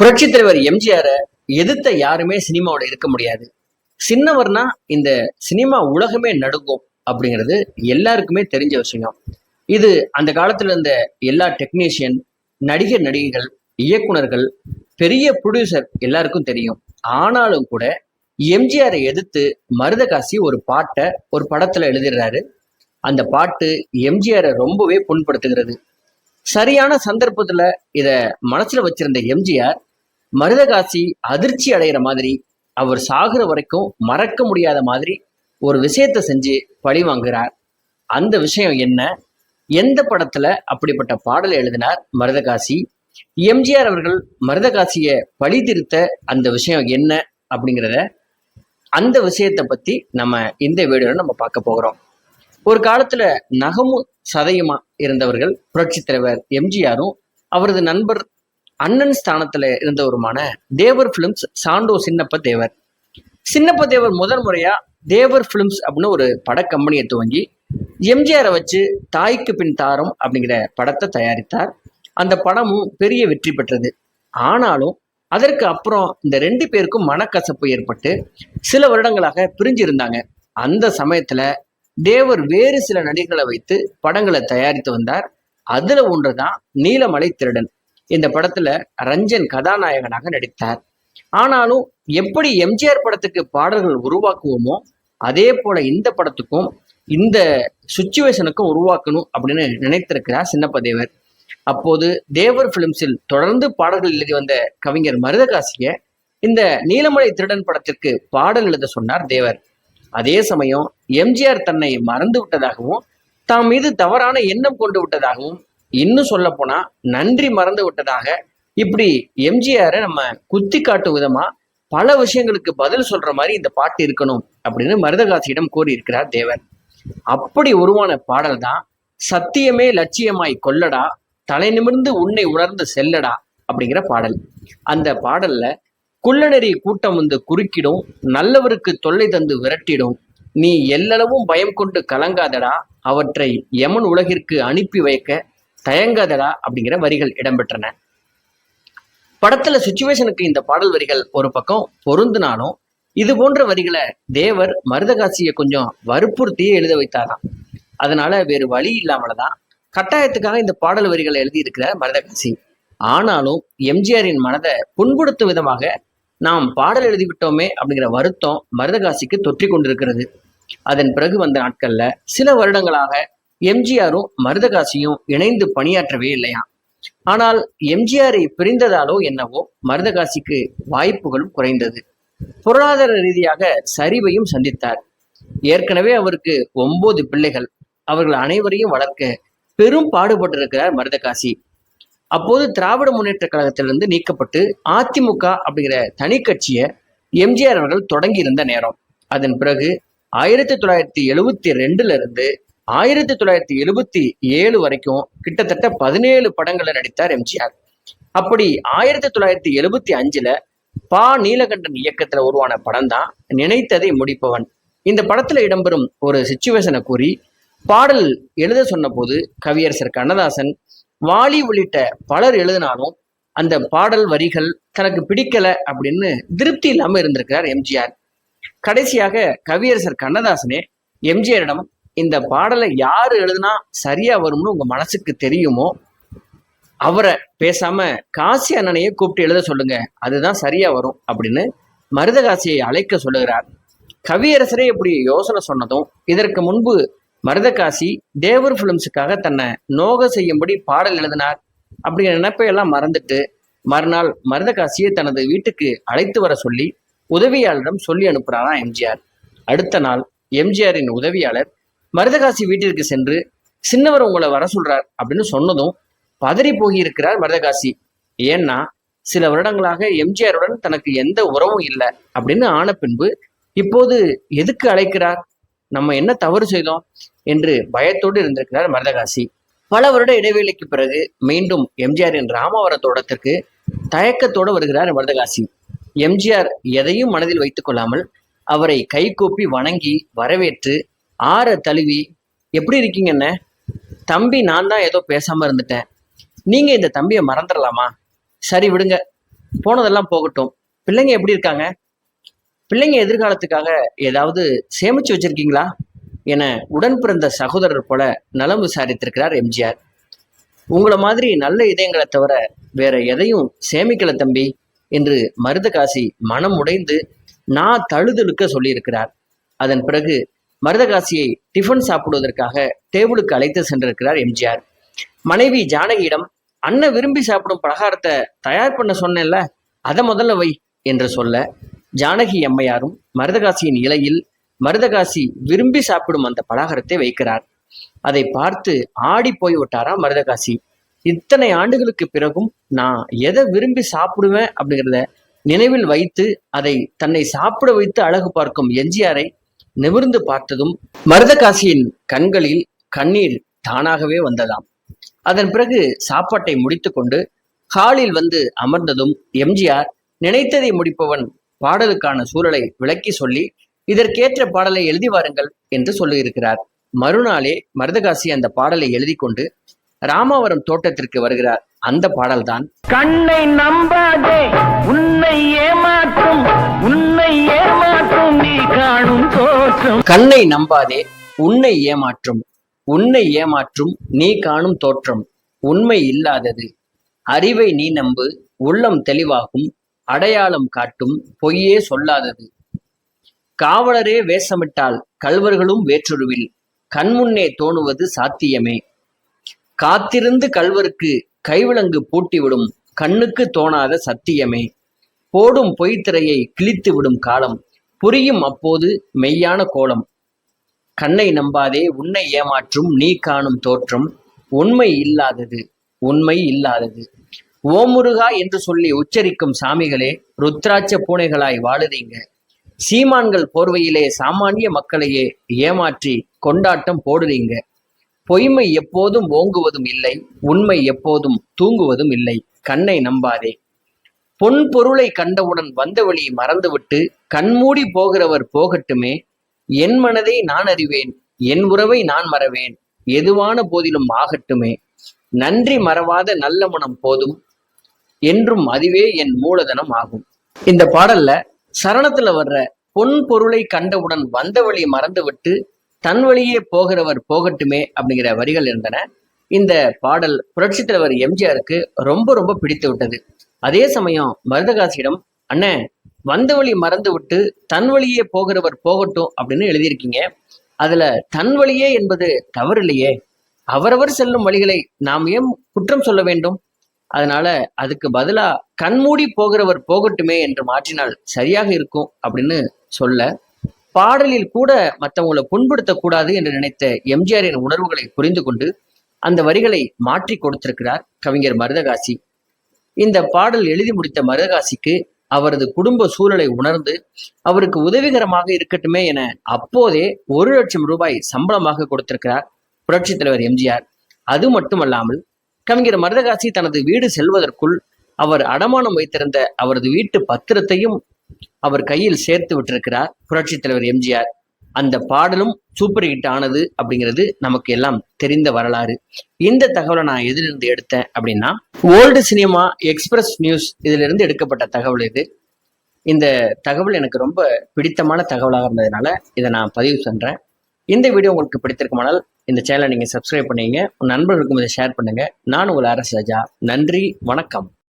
புரட்சி தலைவர் எம்ஜிஆரை எதிர்த்த யாருமே சினிமாவோட இருக்க முடியாது. சின்னவர்னா இந்த சினிமா உலகமே நடுங்கும் அப்படிங்கிறது எல்லாருக்குமே தெரிஞ்ச விஷயம். இது அந்த காலத்துல இருந்த எல்லா டெக்னீஷியன் நடிகர் நடிகைகள் இயக்குனர்கள் பெரிய ப்ரொடியூசர் எல்லாருக்கும் தெரியும். ஆனாலும் கூட எம்ஜிஆரை எதிர்த்து மருதகாசி ஒரு பாட்டை ஒரு படத்துல எழுதிடுறாரு. அந்த பாட்டு எம்ஜிஆரை ரொம்பவே புண்படுத்துகிறது. சரியான சந்தர்ப்பத்துல இத மனசுல வச்சிருந்த எம்ஜிஆர் மருதகாசி அதிர்ச்சி அடைகிற மாதிரி அவர் சாகுற வரைக்கும் மறக்க முடியாத மாதிரி ஒரு விஷயத்தை செஞ்சு பழி வாங்குறார். அந்த விஷயம் என்ன? எந்த படத்துல அப்படிப்பட்ட பாடலை எழுதினார் மருதகாசி? எம்ஜிஆர் அவர்கள் மருதகாசிய பழி திருத்த அந்த விஷயம் என்ன அப்படிங்கிறத அந்த விஷயத்தை பத்தி நம்ம இந்த வீடியோல நம்ம பார்க்க போகிறோம். ஒரு காலத்துல நகமும் சதையுமா இருந்தவர்கள் புரட்சித் தலைவர் எம்ஜிஆரும் அவரது நண்பர் அண்ணன் ஸ்தானத்துல இருந்தவருமான தேவர் பிலிம்ஸ் சாண்டோ சின்னப்ப தேவர். சின்னப்ப தேவர் முதல் முறையா தேவர் பிலிம்ஸ் அப்படின்னு ஒரு பட கம்பெனியை துவங்கி எம்ஜிஆரை வச்சு தாய்க்கு பின் தாரம் அப்படிங்கிற படத்தை தயாரித்தார். அந்த படமும் பெரிய வெற்றி பெற்றது. ஆனாலும் அதற்கு அப்புறம் இந்த ரெண்டு பேருக்கும் மனக்கசப்பு ஏற்பட்டு சில வருடங்களாக பிரிஞ்சு இருந்தாங்க அந்த சமயத்துல தேவர் வேறு சில நடிகர்களை வைத்து படங்களை தயாரித்து வந்தார். அதுல ஒன்றுதான் நீலமலை திருடன். இந்த படத்துல ரஞ்சன் கதாநாயகனாக நடித்தார். ஆனாலும் எப்படி எம்ஜிஆர் படத்துக்கு பாடல்கள் உருவாக்குவோமோ அதே போல இந்த படத்துக்கும் இந்த சுச்சுவேஷனுக்கும் உருவாக்கணும் அப்படின்னு நினைத்திருக்கிறார் சின்னப்பதேவர் அப்போது தேவர் பிலிம்ஸில் தொடர்ந்து பாடல்கள் எழுதி வந்த கவிஞர் மருதகாசிய இந்த நீலமலை திருடன் படத்திற்கு பாடல் எழுத சொன்னார் தேவர். அதே சமயம் எம்ஜிஆர் தன்னை மறந்து விட்டதாகவும் தாம் மீது தவறான எண்ணம் கொண்டு விட்டதாகவும் இன்னும் சொல்ல போனா நன்றி மறந்து விட்டதாக இப்படி எம்ஜிஆரை நம்ம குத்தி காட்டும் விதமா பல விஷயங்களுக்கு பதில் சொல்ற மாதிரி இந்த பாட்டு இருக்கணும் அப்படின்னு மருதகாசியிடம் கூறியிருக்கிறார் தேவர். அப்படி உருவான பாடல் தான் சத்தியமே லட்சியமாய் கொல்லடா தலை நிமிர்ந்து உன்னை உணர்ந்து செல்லடா அப்படிங்கிற பாடல். அந்த பாடல்ல குள்ளநெறி கூட்டம் வந்து குறுக்கிடும் நல்லவருக்கு தொல்லை தந்து விரட்டிடும் நீ எல்லளவும் பயம் கொண்டு கலங்காதடா அவற்றை யமன் உலகிற்கு அனுப்பி வைக்க தயங்காதடா அப்படிங்கிற வரிகள் இடம்பெற்றன. படத்துல சுச்சுவேஷனுக்கு இந்த பாடல் வரிகள் ஒரு பக்கம் பொருந்தினாலும் இது போன்ற வரிகளை தேவர் மருதகாசியை கொஞ்சம் வற்புறுத்தியே எழுத வைத்தாராம். அதனால வேறு வழி இல்லாமல தான் கட்டாயத்துக்காக இந்த பாடல் வரிகளை எழுதியிருக்கிற மருதகாசி. ஆனாலும் எம்ஜிஆரின் மனதை புண்படுத்தும் விதமாக நாம் பாடல் எழுதிவிட்டோமே அப்படிங்கிற வருத்தம் மருதகாசிக்கு தொற்றி கொண்டிருக்கிறது. அதன் பிறகு வந்த நாட்கள்ல சில வருடங்களாக எம்ஜிஆரும் மருதகாசியும் இணைந்து பணியாற்றவே இல்லையா? ஆனால் எம்ஜிஆரை பிரிந்ததாலோ என்னவோ மருதகாசிக்கு வாய்ப்புகளும் குறைந்தது. பொருளாதார ரீதியாக சரிவையும் சந்தித்தார். ஏற்கனவே அவருக்கு ஒன்பது பிள்ளைகள். அவர்கள் அனைவரையும் வளர்க்க பெரும் பாடுபட்டிருக்கிறார் மருதகாசி. அப்போது திராவிட முன்னேற்ற கழகத்திலிருந்து நீக்கப்பட்டு அதிமுக அப்படிங்கிற தனி கட்சியை எம்ஜிஆர் அவர்கள் தொடங்கி இருந்த நேரம். அதன் பிறகு ஆயிரத்தி தொள்ளாயிரத்தி எழுவத்தி ரெண்டுல இருந்து ஆயிரத்தி தொள்ளாயிரத்தி எழுபத்தி ஏழு வரைக்கும் கிட்டத்தட்ட பதினேழு படங்களை நடித்தார் எம்ஜிஆர் அப்படி ஆயிரத்தி தொள்ளாயிரத்தி எழுபத்தி அஞ்சுல பா நீலகண்டன் இயக்கத்துல உருவான படம் தான் நினைத்ததை முடிப்பவன். இந்த படத்துல இடம்பெறும் ஒரு சுச்சுவேஷனை கூறி பாடல் எழுத சொன்னபோது கவியரசர் கண்ணதாசன் வாலி உள்ளிட்ட பலர் எழுதினாலும் அந்த பாடல் வரிகள் தனக்கு பிடிக்கல அப்படின்னு திருப்தி இல்லாம இருந்திருக்கிறார் எம்ஜிஆர் கடைசியாக கவியரசர் கண்ணதாசனே எம்ஜிஆரிடம் இந்த பாடலை யார் எழுதுனா சரியா வரும்னு உங்க மனசுக்கு தெரியுமோ அவரை பேசாம காசி அண்ணனையே கூப்பிட்டு எழுத சொல்லுங்க. அதுதான் சரியா வரும் அப்படின்னு மருதகாசியை அழைக்க சொல்லுகிறார். கவியரசரே இப்படி யோசனை சொன்னதும் இதற்கு முன்பு மருதகாசி தேவர் பிலிம்ஸுக்காக தன்னை நோக செய்யும்படி பாடல் எழுதினார் அப்படிங்கிற நினைப்பையெல்லாம் மறந்துட்டு மறுநாள் மருதகாசியை தனது வீட்டுக்கு அழைத்து வர சொல்லி உதவியாளரிடம் சொல்லி அனுப்புகிறாராம் எம்ஜிஆர். அடுத்த நாள் எம்ஜிஆரின் உதவியாளர் மருதகாசி வீட்டிற்கு சென்று சின்னவர் உங்களை வர சொல்றார் அப்படின்னு சொன்னதும் பதறி போகியிருக்கிறார் மருதகாசி. ஏன்னா சில வருடங்களாக எம்ஜிஆருடன் தனக்கு எந்த உறவும் இல்லை அப்படின்னு ஆன பின்பு இப்போது எதுக்கு அழைக்கிறார்? நம்ம என்ன தவறு செய்தோம்? என்று பயத்தோடு இருந்திருக்கிறார் மருதகாசி. பல வருட இடைவேளைக்கு பிறகு மீண்டும் எம்ஜிஆரின் ராமவர தோட்டத்திற்கு தயக்கத்தோடு வருகிறார் மருதகாசி. எம்ஜிஆர் எதையும் மனதில் வைத்துக் கொள்ளாமல் அவரை கைகூப்பி வணங்கி வரவேற்று ஆற தழுவி எப்படி இருக்கீங்க என்ன தம்பி நான் தான் ஏதோ பேசாமல் இருந்துட்டேன். நீங்கள் இந்த தம்பியை மறந்துடலாமா? சரி விடுங்க. போனதெல்லாம் போகட்டும். பிள்ளைங்க எப்படி இருக்காங்க? பிள்ளைங்க எதிர்காலத்துக்காக ஏதாவது சேமித்து வச்சுருக்கீங்களா? என உடன் பிறந்த சகோதரர் போல நலம் விசாரித்திருக்கிறார் எம்ஜிஆர். உங்களை மாதிரி நல்ல இதயங்களை தவிர வேற எதையும் சேமிக்கல தம்பி என்று மருதகாசி மனம் உடைந்து நான் தழுதழுக்க சொல்லியிருக்கிறார். அதன் பிறகு மருதகாசியை டிஃபன் சாப்பிடுவதற்காக டேபிளுக்கு அழைத்து சென்றிருக்கிறார் எம்ஜிஆர். மனைவி ஜானகியிடம் அண்ணன் விரும்பி சாப்பிடும் பலகாரத்தை தயார் பண்ண சொன்னேன்ல அதை முதல்ல வை என்று சொல்ல ஜானகி அம்மையாரும் மருதகாசியின் இலையில் மருதகாசி விரும்பி சாப்பிடும் அந்த பலகாரத்தை வைக்கிறார். அதை பார்த்து ஆடி போய் விட்டாரா மருதகாசி. இத்தனை ஆண்டுகளுக்கு பிறகும் நான் எதை விரும்பி சாப்பிடுவேன்? அப்படிங்கிறத நினைவில் வைத்து அதை தன்னை சாப்பிட வைத்து அழகு பார்க்கும் எம்ஜிஆரை நிமிர்ந்து பார்த்ததும் மருதகாசியின் கண்களில் கண்ணீர் தானாகவே வந்ததாம். அதன் பிறகு சாப்பாட்டை முடித்துக்கொண்டு ஹாலில் வந்து அமர்ந்ததும் எம்ஜிஆர் நினைத்ததை முடிப்பவன் பாடலுக்கான சூழலை விளக்கி சொல்லி இதற்கேற்ற பாடலை எழுதி வாருங்கள் என்று சொல்லியிருக்கிறார். மறுநாளே மருதகாசி அந்த பாடலை எழுதி கொண்டு ராமாவரம் தோட்டத்திற்கு வருகிறார். அந்த பாடல்தான் கண்ணை நம்பாதே உன்னை ஏமாற்றும் உன்னை ஏமா காணும் தோற்றம். கண்ணை நம்பாதே உன்னை ஏமாற்றும். உன்னை ஏமாற்றும் நீ காணும் தோற்றம். உண்மை இல்லாதது. அறிவை நீ நம்பு உள்ளம் தெளிவாகும் அடையாளம் காட்டும் பொய்யே சொல்லாதது. காவலரே வேஷமிட்டால் கல்வர்களும் வேற்றுருவில். கண்முன்னே தோணுவது சாத்தியமே. காத்திருந்து கல்வருக்கு கைவிலங்கு பூட்டிவிடும் கண்ணுக்கு தோணாத சத்தியமே. போடும் பொய்த்திரையை கிழித்து விடும் காலம். புரியும் அப்போது மெய்யான கோலம். கண்ணை நம்பாதே உன்னை ஏமாற்றும் நீ காணும் தோற்றம். உண்மை இல்லாதது உண்மை இல்லாதது. ஓமுருகா என்று சொல்லி உச்சரிக்கும் சாமிகளே ருத்ராட்ச பூனைகளாய் வாழுறீங்க சீமான்கள் போர்வையிலே சாமானிய மக்களையே ஏமாற்றி கொண்டாட்டம் போடுறீங்க பொய்மை எப்போதும் ஓங்குவதும் இல்லை உண்மை எப்போதும் தூங்குவதும் இல்லை. கண்ணை நம்பாதே பொன் பொருளை கண்டவுடன் வந்த வழி மறந்துவிட்டு கண்மூடி போகிறவர் போகட்டுமே. என் மனதை நான் அறிவேன் என் உறவை நான் மறவேன் எதுவான போதிலும் ஆகட்டுமே. நன்றி மறவாத நல்ல மனம் போதும் என்றும் அதுவே என் மூலதனம் ஆகும். இந்த பாடல்ல சரணத்துல வர்ற பொன் பொருளை கண்டவுடன் வந்த வழி மறந்துவிட்டு தன் வழியே போகிறவர் போகட்டுமே அப்படிங்கிற வரிகள் இருந்தன. இந்த பாடல் புரட்சித் தலைவர் எம்ஜிஆருக்கு ரொம்ப ரொம்ப பிடித்து விட்டது. அதே சமயம் மருதகாசியிடம் அண்ணே வந்த வழி மறந்து விட்டு தன் வழியே போகிறவர் போகட்டும் அப்படின்னு எழுதியிருக்கீங்க. அதுல தன் வழியே என்பது தவறில்லையே. அவரவர் செல்லும் வழிகளை நாம் ஏன் குற்றம் சொல்ல வேண்டும்? அதனால அதுக்கு பதிலா கண்மூடி போகிறவர் போகட்டுமே என்று மாற்றினால் சரியாக இருக்கும் அப்படின்னு சொல்ல பாடலில் கூட மற்றவங்களை புண்படுத்தக்கூடாது என்று நினைத்த எம்ஜிஆரின் உணர்வுகளை புரிந்து கொண்டு அந்த வரிகளை மாற்றி கொடுத்திருக்கிறார் கவிஞர் மருதகாசி இந்த பாடல் எழுதி முடித்த மருதகாசிக்கு அவரது குடும்ப சூழலை உணர்ந்து அவருக்கு உதவிகரமாக இருக்கட்டுமே என அப்போதே ஒரு லட்சம் ரூபாய் சம்பளமாக கொடுத்திருக்கிறார் புரட்சித் தலைவர் எம்ஜிஆர். அது மட்டுமல்லாமல் கவிஞர் மருதகாசி தனது வீடு செல்வதற்குள் அவர் அடமானம் வைத்திருந்த அவரது வீட்டு பத்திரத்தையும் அவர் கையில் சேர்த்து விட்டிருக்கிறார் புரட்சித் தலைவர் எம்ஜிஆர். அந்த பாடலும் சூப்பர் ஹிட் ஆனது அப்படிங்கிறது நமக்கு எல்லாம் தெரிந்த வரலாறு. இந்த தகவலை நான் எதிலிருந்து எடுத்தேன் அப்படின்னா ஓல்டு சினிமா எக்ஸ்பிரஸ் நியூஸ் இதிலிருந்து எடுக்கப்பட்ட தகவல் இது. இந்த தகவல் எனக்கு ரொம்ப பிடித்தமான தகவலாக இருந்ததுனால இதை நான் பதிவு பண்ணுறேன் இந்த வீடியோ உங்களுக்கு பிடித்திருக்குமானால் இந்த சேனலை நீங்கள் சப்ஸ்கிரைப் பண்ணீங்க உங்கள் நண்பர்களுக்கும் இதை ஷேர் பண்ணுங்கள் நான் உங்கள் அரசு ராஜா. நன்றி வணக்கம்.